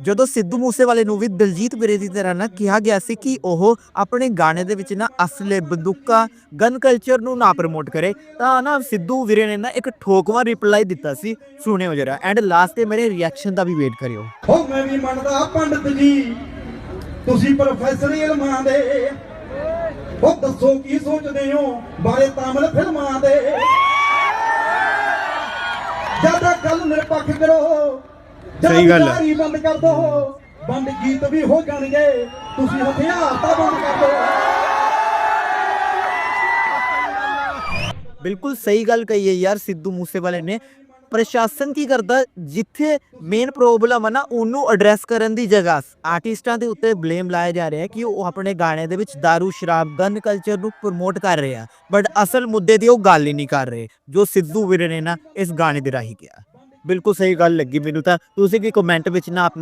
ਜਦੋਂ ਸਿੱਧੂ ਮੂਸੇਵਾਲੇ ਨੂੰ ਵੀ ਦਿਲਜੀਤ ਵੀਰੇ ਦੀ ਤਰ੍ਹਾਂ ਨਾ ਕਿਹਾ ਗਿਆ ਸੀ ਕਿ ਉਹ ਆਪਣੇ ਗਾਣੇ ਦੇ ਵਿੱਚ ਨਾ ਅਸਲੇ ਬੰਦੂਕਾਂ, ਗਨ ਕਲਚਰ ਨੂੰ ਨਾ ਪ੍ਰਮੋਟ ਕਰੇ, ਤਾਂ ਨਾ ਸਿੱਧੂ ਵੀਰੇ ਨੇ ਨਾ ਇੱਕ ਠੋਕਵਾਂ ਰਿਪਲਾਈ ਦਿੱਤਾ ਸੀ। ਸੁਣਿਓ ਜਰਾ। ਐਂਡ ਲਾਸਟ ਤੇ ਮੇਰੇ ਰਿਐਕਸ਼ਨ ਦਾ ਵੀ ਵੇਟ ਕਰਿਓ। ਹੋ ਮੈਂ ਵੀ ਮੰਨਦਾ ਪੰਡਤ ਜੀ, ਤੁਸੀਂ ਪ੍ਰੋਫੈਸਰ ਇਲਮਾਂ ਦੇ। ਉਹ ਦੱਸੋ ਕੀ ਸੋਚਦੇ ਹੋ? ਬਾਰੇ ਤਾਮਿਲ ਫਿਲਮਾਂ ਦੇ। ਜ਼ਿਆਦਾ ਗੱਲ ਨਿਰਪੱਖ ਕਰੋ। ਸਹੀ ਗੱਲ ਹੈ। ਬੰਦ ਕਰ ਦੋ। ਬੰਦ ਗੀਤ ਵੀ ਹੋ ਜਾਣਗੇ। ਤੁਸੀਂ ਹਥਿਆਰ ਤਾਂ ਬੰਦ ਕਰ ਦੋ। ਬਿਲਕੁਲ ਸਹੀ ਗੱਲ ਕਹੀ ਹੈ ਯਾਰ ਸਿੱਧੂ ਮੂਸੇਵਾਲੇ ਨੇ। ਪ੍ਰਸ਼ਾਸਨ ਕੀ ਕਰਦਾ? ਜਿੱਥੇ ਮੇਨ ਪ੍ਰੋਬਲਮ ਹੈ ਨਾ ਉਹਨੂੰ ਐਡਰੈਸ ਕਰਨ ਦੀ ਜਗ੍ਹਾ। ਆਰਟਿਸਟਾਂ ਦੇ ਉੱਤੇ ਬਲੇਮ ਲਾਇਆ ਜਾ ਰਿਹਾ ਹੈ ਕਿ ਉਹ ਆਪਣੇ ਗਾਣੇ ਦੇ ਵਿੱਚ दारू ਸ਼ਰਾਬ ਗਨ ਕਲਚਰ ਨੂੰ ਪ੍ਰਮੋਟ ਕਰ ਰਹੇ ਆ। ਬਟ ਅਸਲ ਮੁੱਦੇ ਦੀ ਉਹ ਗੱਲ ਹੀ ਨਹੀਂ ਕਰ ਰਹੇ। ਜੋ ਸਿੱਧੂ ਵੀਰੇ ਨੇ ਨਾ ਇਸ ਗਾਣੇ ਦੇ ਰਾਹੀਂ ਕਿਹਾ। ਬਿਲਕੁਲ ਸਹੀ ਗੱਲ ਲੱਗੀ ਮੈਨੂੰ ਤਾਂ। ਤੁਸੀਂ ਵੀ ਕਮੈਂਟ ਵਿੱਚ ਨਾ ਆਪਣਾ